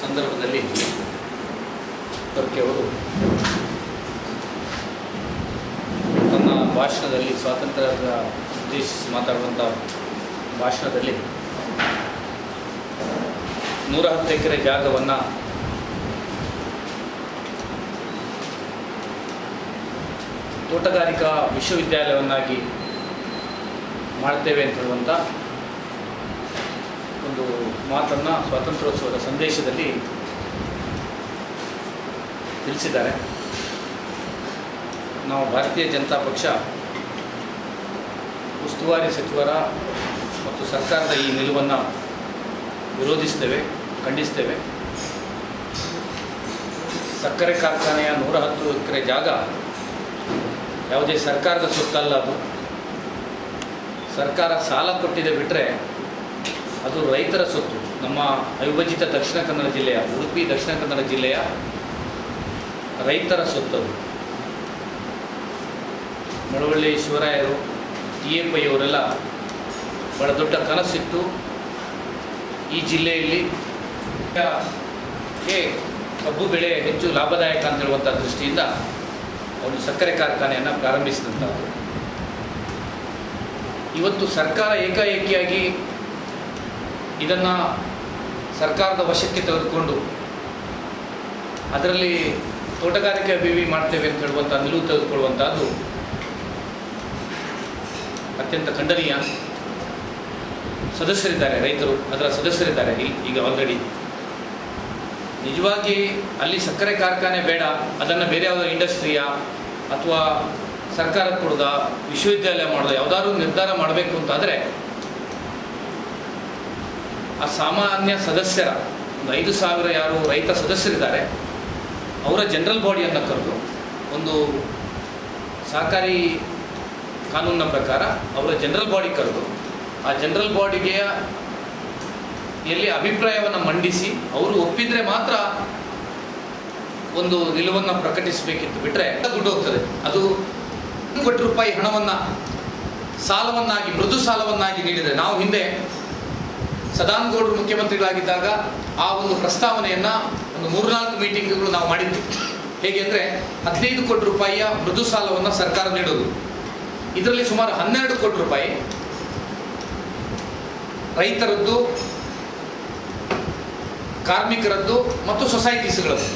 ಸಂದರ್ಭದಲ್ಲಿ ಅವರು ತಮ್ಮ ಭಾಷಣದಲ್ಲಿ ಸ್ವಾತಂತ್ರ್ಯದ ಉದ್ದೇಶಿಸಿ ಮಾತಾಡುವಂಥ ಭಾಷಣದಲ್ಲಿ ನೂರ ಹತ್ತು ಎಕರೆ ಜಾಗವನ್ನು ತೋಟಗಾರಿಕಾ ವಿಶ್ವವಿದ್ಯಾಲಯವನ್ನಾಗಿ ಮಾಡ್ತೇವೆ ಅಂತ ಹೇಳುವಂಥ ಒಂದು ಮಾತನ್ನು ಸ್ವಾತಂತ್ರ್ಯೋತ್ಸವದ ಸಂದೇಶದಲ್ಲಿ ತಿಳಿಸಿದ್ದಾರೆ. ನಾವು ಭಾರತೀಯ ಜನತಾ ಪಕ್ಷ ಉಸ್ತುವಾರಿ ಸಚಿವರ ಮತ್ತು ಸರ್ಕಾರದ ಈ ನಿಲುವನ್ನು ವಿರೋಧಿಸ್ತೇವೆ, ಖಂಡಿಸ್ತೇವೆ. ಸಕ್ಕರೆ ಕಾರ್ಖಾನೆಯ ನೂರ ಹತ್ತು ಎಕರೆ ಜಾಗ ಯಾವುದೇ ಸರ್ಕಾರದ ಸುತ್ತಲ್ಲ ಅದು. ಸರ್ಕಾರ ಸಾಲ ಕೊಟ್ಟಿದೆ ಬಿಟ್ಟರೆ ಅದು ರೈತರ ಸೊತ್ತು. ನಮ್ಮ ಅವಿಭಜಿತ ದಕ್ಷಿಣ ಕನ್ನಡ ಜಿಲ್ಲೆಯ, ಉಡುಪಿ ದಕ್ಷಿಣ ಕನ್ನಡ ಜಿಲ್ಲೆಯ ರೈತರ ಸೊತ್ತದು ಮಳವಳ್ಳಿ ಶಿವರಾಯರು, ಟಿ ಎ ಪೈ ಅವರೆಲ್ಲ ಬಹಳ ದೊಡ್ಡ ಕನಸಿಟ್ಟು ಈ ಜಿಲ್ಲೆಯಲ್ಲಿ ಕಬ್ಬು ಬೆಳೆ ಹೆಚ್ಚು ಲಾಭದಾಯಕ ಅಂತ ಹೇಳುವಂಥ ದೃಷ್ಟಿಯಿಂದ ಒಂದು ಸಕ್ಕರೆ ಕಾರ್ಖಾನೆಯನ್ನು ಪ್ರಾರಂಭಿಸಿದಂಥದ್ದು ಇವತ್ತು ಸರ್ಕಾರ ಏಕಾಏಕಿಯಾಗಿ ಇದನ್ನು ಸರ್ಕಾರದ ವಶಕ್ಕೆ ತೆಗೆದುಕೊಂಡು ಅದರಲ್ಲಿ ತೋಟಗಾರಿಕೆ ಅಭಿವೃದ್ಧಿ ಮಾಡ್ತೇವೆ ಅಂತ ಹೇಳುವಂಥ ನಿಲುವು ತೆಗೆದುಕೊಳ್ಳುವಂಥದ್ದು ಅತ್ಯಂತ ಖಂಡನೀಯ. ಸದಸ್ಯರಿದ್ದಾರೆ, ರೈತರು, ಅದರ ಸದಸ್ಯರಿದ್ದಾರೆ ಇಲ್ಲಿ ಈಗ ಆಲ್ರೆಡಿ ನಿಜವಾಗಿ ಅಲ್ಲಿ ಸಕ್ಕರೆ ಕಾರ್ಖಾನೆ ಬೇಡ, ಅದನ್ನು ಬೇರೆ ಯಾವುದೋ ಇಂಡಸ್ಟ್ರಿಯ ಅಥವಾ ಸರ್ಕಾರ ಕೊಡೋದ, ವಿಶ್ವವಿದ್ಯಾಲಯ ಮಾಡೋದ, ಯಾವುದಾದ್ರು ನಿರ್ಧಾರ ಮಾಡಬೇಕು ಅಂತಾದರೆ ಆ ಸಾಮಾನ್ಯ ಸದಸ್ಯರ, ಒಂದು ಐದು ಸಾವಿರ ಯಾರು ರೈತ ಸದಸ್ಯರಿದ್ದಾರೆ, ಅವರ ಜನರಲ್ ಬಾಡಿಯನ್ನು ಕರೆದು ಒಂದು ಸಹಕಾರಿ ಕಾನೂನಿನ ಪ್ರಕಾರ ಅವರ ಜನರಲ್ ಬಾಡಿ ಕರೆದು ಆ ಜನರಲ್ ಬಾಡಿಗೆ ಎಲ್ಲಿ ಅಭಿಪ್ರಾಯವನ್ನು ಮಂಡಿಸಿ ಅವರು ಒಪ್ಪಿದರೆ ಮಾತ್ರ ಒಂದು ನಿಲುವನ್ನು ಪ್ರಕಟಿಸಬೇಕಿತ್ತು ಬಿಟ್ಟರೆ ದುಡ್ಡು ಹೋಗ್ತದೆ. ಅದು ಕೋಟಿ ರೂಪಾಯಿ ಹಣವನ್ನು ಸಾಲವನ್ನಾಗಿ, ಮೃದು ಸಾಲವನ್ನಾಗಿ ನೀಡಿದರೆ ನಾವು ಹಿಂದೆ ಸದಾನಗೌಡರು ಮುಖ್ಯಮಂತ್ರಿಗಳಾಗಿದ್ದಾಗ ಆ ಒಂದು ಪ್ರಸ್ತಾವನೆಯನ್ನ ಒಂದು ಮೂರ್ನಾಲ್ಕು ಮೀಟಿಂಗ್ಗಳು ನಾವು ಮಾಡಿದ್ವಿ. ಹೇಗೆ ಅಂದ್ರೆ ಹದಿನೈದು ಕೋಟಿ ರೂಪಾಯಿಯ ಮೃದು ಸಾಲವನ್ನು ಸರ್ಕಾರ ನೀಡೋದು. ಇದರಲ್ಲಿ ಸುಮಾರು ಹನ್ನೆರಡು ಕೋಟಿ ರೂಪಾಯಿ ರೈತರದ್ದು, ಕಾರ್ಮಿಕರದ್ದು ಮತ್ತು ಸೊಸೈಟೀಸ್ಗಳದ್ದು.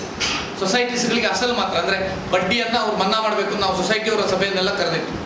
ಸೊಸೈಟೀಸ್ಗಳಿಗೆ ಅಸಲು ಮಾತ್ರ ಅಂದ್ರೆ ಬಡ್ಡಿಯನ್ನು ಅವ್ರು ಮನ್ನಾ ಮಾಡಬೇಕು ನಾವು ಸೊಸೈಟಿಯವರ ಸಭೆಯನ್ನೆಲ್ಲ ಕರೆದಿತ್ತು